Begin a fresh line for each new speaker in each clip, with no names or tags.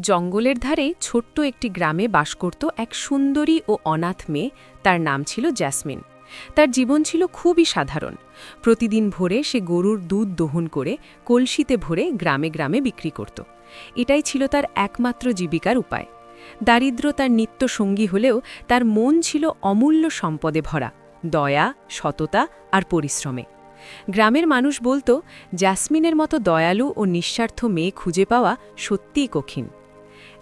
জঙ্গলের ধারে ছোট্ট একটি গ্রামে বাস করত এক সুন্দরী ও অনাথ মেয়ে। তার নাম ছিল জ্যাসমিন। তার জীবন ছিল খুবই সাধারণ। প্রতিদিন ভোরে সে গরুর দুধ দহন করে কলসিতে ভরে গ্রামে গ্রামে বিক্রি করত। এটাই ছিল তার একমাত্র জীবিকার উপায়। দারিদ্র তার নিত্য সঙ্গী হলেও তার মন ছিল অমূল্য সম্পদে ভরা, দয়া, সততা আর পরিশ্রমে। গ্রামের মানুষ বলতো, জ্যাসমিনের মতো দয়ালু ও নিঃস্বার্থ মেয়ে খুঁজে পাওয়া সত্যিই কঠিন।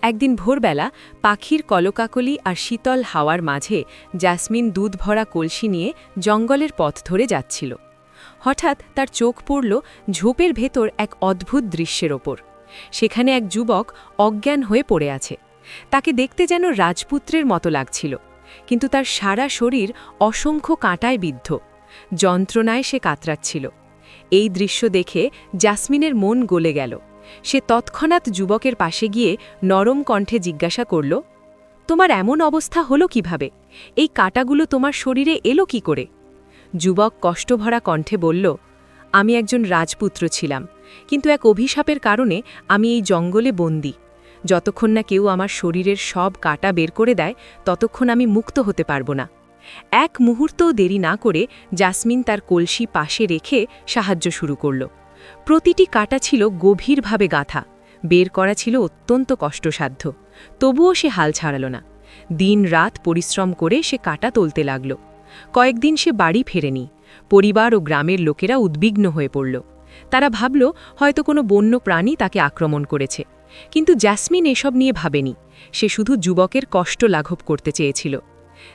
একদিন ভোরবেলা পাখির কলকাকলি আর শীতল হাওয়ার মাঝে জ্যাসমিন দুধ ভরা কলসি নিয়ে জঙ্গলের পথ ধরে যাচ্ছিল। হঠাৎ তার চোখ পড়ল ঝোপের ভেতর এক অদ্ভুত দৃশ্যের ওপর। সেখানে এক যুবক অজ্ঞান হয়ে পড়ে আছে। তাকে দেখতে যেন রাজপুত্রের মতো লাগছিল, কিন্তু তার সারা শরীর অসংখ্য কাঁটায় বিদ্ধ। যন্ত্রণায় সে কাতরাচ্ছিল। এই দৃশ্য দেখে জাসমিনের মন গলে গেল। সে তৎক্ষণাৎ যুবকের পাশে গিয়ে নরম কণ্ঠে জিজ্ঞাসা করল, তোমার এমন অবস্থা হলো কীভাবে? এই কাটাগুলো তোমার শরীরে এলো কি করে? যুবক কষ্টভরা কণ্ঠে বলল, আমি একজন রাজপুত্র ছিলাম, কিন্তু এক অভিশাপের কারণে আমি এই জঙ্গলে বন্দী। যতক্ষণ না কেউ আমার শরীরের সব কাটা বের করে দেয়, ততক্ষণ আমি মুক্ত হতে পারব না। এক মুহূর্তও দেরি না করে জাসমিন তার কলসি পাশে রেখে সাহায্য শুরু করল। প্রতিটি কাটা ছিল গভীরভাবে গাথা। বের করা ছিল অত্যন্ত কষ্টসাধ্য। তবুও সে হাল ছাড়াল না। দিন রাত পরিশ্রম করে সে কাটা তুলতে লাগল। কয়েকদিন সে বাড়ি ফেরেনি। পরিবার ও গ্রামের লোকেরা উদ্বিগ্ন হয়ে পড়ল। তারা ভাবল, হয়তো কোনো বন্য প্রাণী তাকে আক্রমণ করেছে। কিন্তু জ্যাসমিন এসব নিয়ে ভাবেনি। সে শুধু যুবকের কষ্ট লাঘব করতে চেয়েছিল।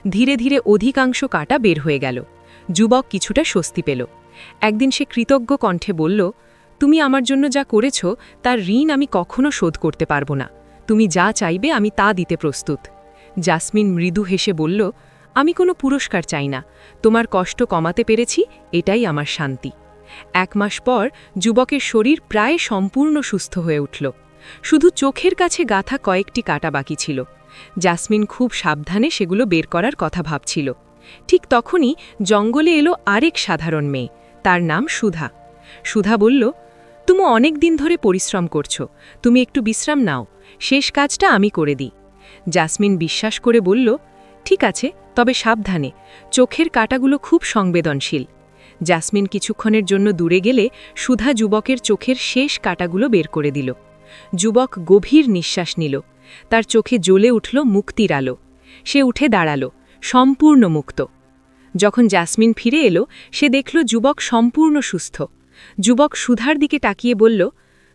ধীরে ধীরে অধিকাংশ কাটা বের হয়ে গেল। যুবক কিছুটা স্বস্তি পেল। একদিন সে কৃতজ্ঞ কণ্ঠে বলল, তুমি আমার জন্য যা করেছ, তার ঋণ আমি কখনো শোধ করতে পারব না। তুমি যা চাইবে আমি তা দিতে প্রস্তুত। জাসমিন মৃদু হেসে বলল, আমি কোনো পুরস্কার চাই না। তোমার কষ্ট কমাতে পেরেছি, এটাই আমার শান্তি। এক মাস পর যুবকের শরীর প্রায় সম্পূর্ণ সুস্থ হয়ে উঠল। শুধু চোখের কাছে গাথা কয়েকটি কাটা বাকি ছিল। জাসমিন খুব সাবধানে সেগুলো বের করার কথা ভাবছিল। ঠিক তখনই জঙ্গলে এলো আরেক সাধারণ মেয়ে। তার নাম সুধা। সুধা বলল, তুমি অনেক দিন ধরে পরিশ্রম করছ। তুমি একটু বিশ্রাম নাও। শেষ কাজটা আমি করে দিই। জাসমিন বিশ্বাস করে বলল, ঠিক আছে, তবে সাবধানে। চোখের কাটাগুলো খুব সংবেদনশীল। জাসমিন কিছুক্ষণের জন্য দূরে গেলে সুধা যুবকের চোখের শেষ কাটাগুলো বের করে দিল। যুবক গভীর নিঃশ্বাস নিল। তার চোখে জ্বলে উঠল মুক্তির আলো। সে উঠে দাঁড়াল, সম্পূর্ণ মুক্ত। যখন জাসমিন ফিরে এলো, সে দেখল যুবক সম্পূর্ণ সুস্থ। যুবক সুধার দিকে তাকিয়ে বলল,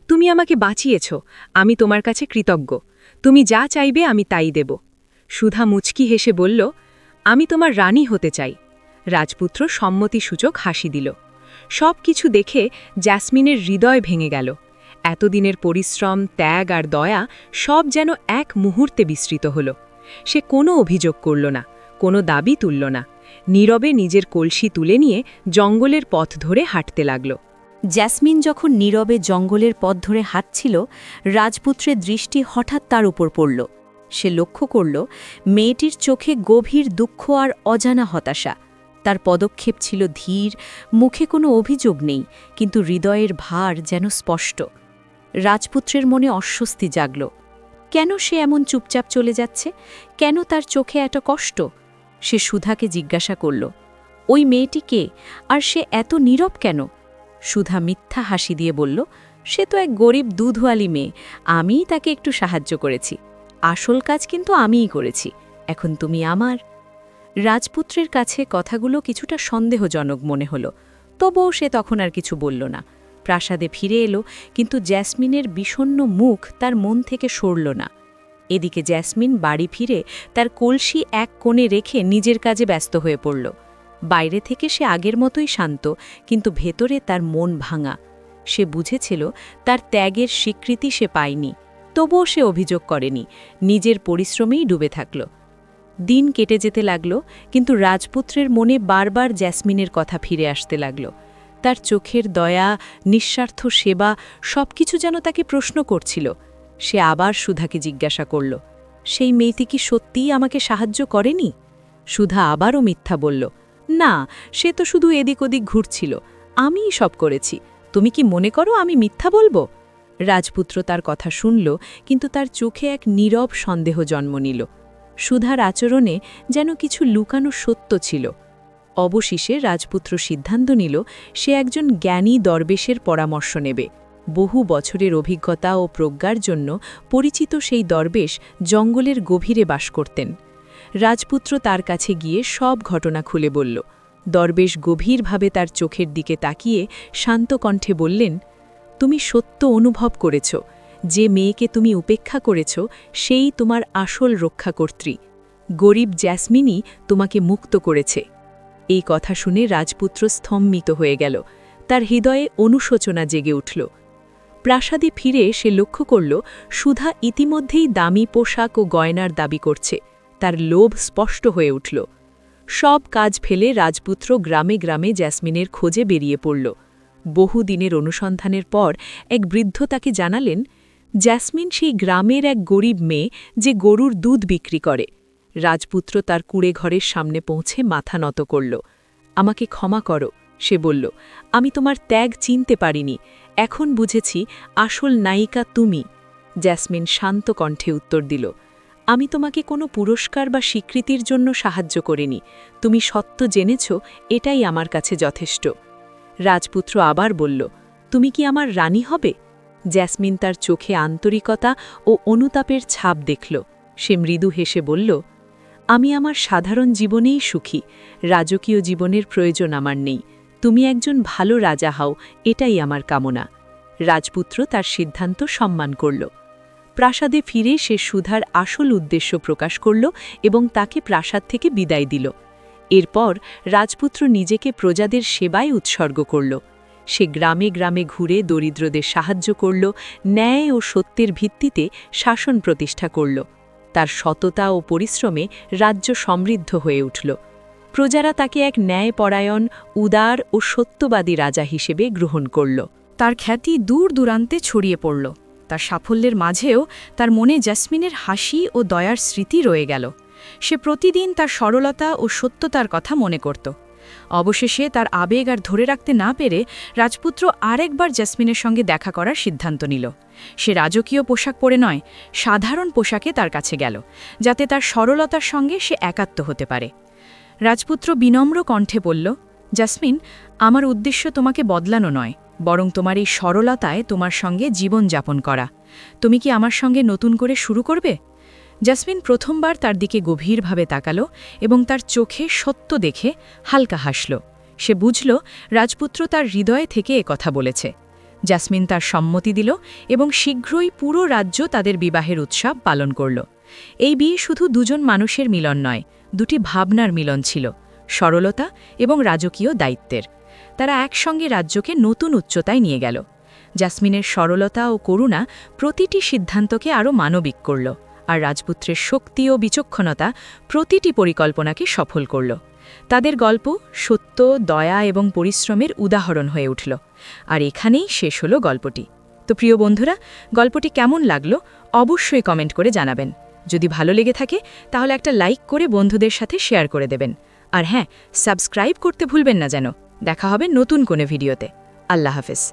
তুমি আমাকে বাঁচিয়েছ, আমি তোমার কাছে কৃতজ্ঞ। তুমি যা চাইবে আমি তাই দেব। সুধা মুচকি হেসে বলল, আমি তোমার রানী হতে চাই। রাজপুত্র সম্মতিসূচক হাসি দিল। সব কিছু দেখে জ্যাসমিনের হৃদয় ভেঙে গেল। এতদিনের পরিশ্রম, ত্যাগ আর দয়া সব যেন এক মুহূর্তে বিস্তৃত হল। সে কোনো অভিযোগ করল না, কোনো দাবি তুলল না। নীরবে নিজের কলসি তুলে নিয়ে জঙ্গলের পথ ধরে হাঁটতে লাগল।
জ্যাসমিন যখন নীরবে জঙ্গলের পথ ধরে হাঁটছিল, রাজপুত্রের দৃষ্টি হঠাৎ তার উপর পড়ল। সে লক্ষ্য করল, মেয়েটির চোখে গভীর দুঃখ আর অজানা হতাশা। তার পদক্ষেপ ছিল ধীর, মুখে কোনো অভিযোগ নেই, কিন্তু হৃদয়ের ভার যেন স্পষ্ট। রাজপুত্রের মনে অস্বস্তি জাগল। কেন সে এমন চুপচাপ চলে যাচ্ছে? কেন তার চোখে এত কষ্ট? সে সুধাকে জিজ্ঞাসা করল, ওই মেয়েটি কে? আর সে এত নীরব কেন? সুধা মিথ্যা হাসি দিয়ে বলল, সে তো এক গরিব দুধওয়ালি মেয়ে, আমিই তাকে একটু সাহায্য করেছি। আসল কাজ কিন্তু আমিই করেছি, এখন তুমি আমার? রাজপুত্রের কাছে কথাগুলো কিছুটা সন্দেহজনক মনে হল, তবুও সে তখন আর কিছু বলল না। প্রাসাদে ফিরে এলো, কিন্তু জ্যাসমিনের বিষণ্ন মুখ তার মন থেকে সরল না। এদিকে জ্যাসমিন বাড়ি ফিরে তার কলসি এক কোণে রেখে নিজের কাজে ব্যস্ত হয়ে পড়ল। বাইরে থেকে সে আগের মতোই শান্ত, কিন্তু ভেতরে তার মন ভাঙা। সে বুঝেছিল তার ত্যাগের স্বীকৃতি সে পায়নি, তবুও সে অভিযোগ করেনি, নিজের পরিশ্রমেই ডুবে থাকল। দিন কেটে যেতে লাগল, কিন্তু রাজপুত্রের মনে বারবার জ্যাসমিনের কথা ফিরে আসতে লাগল। তার চোখের দয়া, নিঃস্বার্থ সেবা সবকিছু যেন তাকে প্রশ্ন করছিল। সে আবার সুধাকে জিজ্ঞাসা করল, সেই মেয়েটি কি সত্যিই আমাকে সাহায্য করেনি? সুধা আবারও মিথ্যা বলল, না, সে তো শুধু এদিক ওদিক ঘুরছিল। আমিই সব করেছি। তুমি কি মনে করো আমি মিথ্যা বলব?
রাজপুত্র তার কথা শুনল, কিন্তু তার চোখে এক নীরব সন্দেহ জন্ম নিল। সুধার আচরণে যেন কিছু লুকানো সত্য ছিল। অবশেষে রাজপুত্র সিদ্ধান্ত নিল, সে একজন জ্ঞানী দরবেশের পরামর্শ নেবে। বহু বছরের অভিজ্ঞতা ও প্রজ্ঞার জন্য পরিচিত সেই দরবেশ জঙ্গলের গভীরে বাস করতেন। রাজপুত্র তার কাছে গিয়ে সব ঘটনা খুলে বলল। দরবেশ গভীরভাবে তার চোখের দিকে তাকিয়ে শান্ত কণ্ঠে বললেন, তুমি সত্য অনুভব করেছ। যে মেয়েকে তুমি উপেক্ষা করেছ, সেই তোমার আসল রক্ষাকর্ত্রী। গরিব জ্যাসমিনই তোমাকে মুক্ত করেছে। এই কথা শুনে রাজপুত্র স্তম্ভিত হয়ে গেল। তার হৃদয়ে অনুশোচনা জেগে উঠল। প্রাসাদে ফিরে সে লক্ষ্য করল, সুধা ইতিমধ্যেই দামি পোশাক ও গয়নার দাবি করছে। তার লোভ স্পষ্ট হয়ে উঠল। সব কাজ ফেলে রাজপুত্র গ্রামে গ্রামে জ্যাসমিনের খোঁজে বেরিয়ে পড়ল। বহুদিনের অনুসন্ধানের পর এক বৃদ্ধ তাকে জানালেন, জ্যাসমিন সেই গ্রামের এক গরিব মেয়ে যে গরুর দুধ বিক্রি করে। রাজপুত্র তার কুড়ে ঘরের সামনে পৌঁছে মাথা নত করল। আমাকে ক্ষমা করো সে বলল, আমি তোমার ত্যাগ চিনতে পারিনি। এখন বুঝেছি আসল নায়িকা তুমি। জ্যাসমিন শান্ত কণ্ঠে উত্তর দিল, আমি তোমাকে কোনো পুরস্কার বা স্বীকৃতির জন্য সাহায্য করিনি। তুমি সত্য জেনেছ, এটাই আমার কাছে যথেষ্ট। রাজপুত্র আবার বলল, তুমি কি আমার রানী হবে? জ্যাসমিন তার চোখে আন্তরিকতা ও অনুতাপের ছাপ দেখল। সে মৃদু হেসে বলল, আমি আমার সাধারণ জীবনেই সুখী। রাজকীয় জীবনের প্রয়োজন আমার নেই। তুমি একজন ভালো রাজা হও, এটাই আমার কামনা। রাজপুত্র তার সিদ্ধান্ত সম্মান করল। প্রাসাদে ফিরে সে সুধার আসল উদ্দেশ্য প্রকাশ করল এবং তাকে প্রাসাদ থেকে বিদায় দিল। এরপর রাজপুত্র নিজেকে প্রজাদের সেবায় উৎসর্গ করল। সে গ্রামে গ্রামে ঘুরে দরিদ্রদের সাহায্য করল, ন্যায় ও সত্যের ভিত্তিতে শাসন প্রতিষ্ঠা করল। তার সততা ও পরিশ্রমে রাজ্য সমৃদ্ধ হয়ে উঠল। প্রজারা তাকে এক ন্যায়পরায়ণ, উদার ও সত্যবাদী রাজা হিসেবে গ্রহণ করল।
তার খ্যাতি দূর দূরান্তে ছড়িয়ে পড়ল। তার সাফল্যের মাঝেও তার মনে জাসমিনের হাসি ও দয়ার স্মৃতি রয়ে গেল। সে প্রতিদিন তার সরলতা ও সত্যতার কথা মনে করত। অবশেষে তার আবেগ আর ধরে রাখতে না পেরে রাজপুত্র আরেকবার জাসমিনের সঙ্গে দেখা করার সিদ্ধান্ত নিল। সে রাজকীয় পোশাক পরে নয়, সাধারণ পোশাকে তার কাছে গেল, যাতে তার সরলতার সঙ্গে সে একাত্ম হতে পারে। রাজপুত্র বিনম্র কণ্ঠে বলল, জাসমিন, আমার উদ্দেশ্য তোমাকে বদলানো নয়, বরং তোমার এই সরলতায় তোমার সঙ্গে জীবন যাপন করা। তুমি কি আমার সঙ্গে নতুন করে শুরু করবে? জাসমিন প্রথমবার তার দিকে গভীরভাবে তাকালো এবং তার চোখে সত্য দেখে হালকা হাসল। সে বুঝল, রাজপুত্র তার হৃদয়ে থেকে কথা বলেছে। জাসমিন তার সম্মতি দিল এবং শীঘ্রই পুরো রাজ্য তাদের বিবাহের উৎসব পালন করল। এই বিয়ে শুধু দুজন মানুষের মিলন নয়, দুটি ভাবনার মিলন ছিল, সরলতা এবং রাজকীয় দায়িত্বের। তারা একসঙ্গে রাজ্যকে নতুন উচ্চতায় নিয়ে গেল। জাসমিনের সরলতা ও করুণা প্রতিটি সিদ্ধান্তকে আরও মানবিক করল, আর রাজপুত্রের শক্তি ও বিচক্ষণতা প্রতিটি পরিকল্পনাকে সফল করল। তাদের গল্প সত্য, দয়া এবং পরিশ্রমের উদাহরণ হয়ে উঠল, আর এখানেই শেষ হলো গল্পটি। তো প্রিয় বন্ধুরা, গল্পটি কেমন লাগল অবশ্যই কমেন্ট করে জানাবেন। যদি ভালো লেগে থাকে, তাহলে একটা লাইক করে বন্ধুদের সাথে শেয়ার করে দেবেন। আর হ্যাঁ সাবস্ক্রাইব করতে ভুলবেন না যেন। দেখা হবে নতুন কোনো ভিডিওতে আল্লাহ হাফেজ।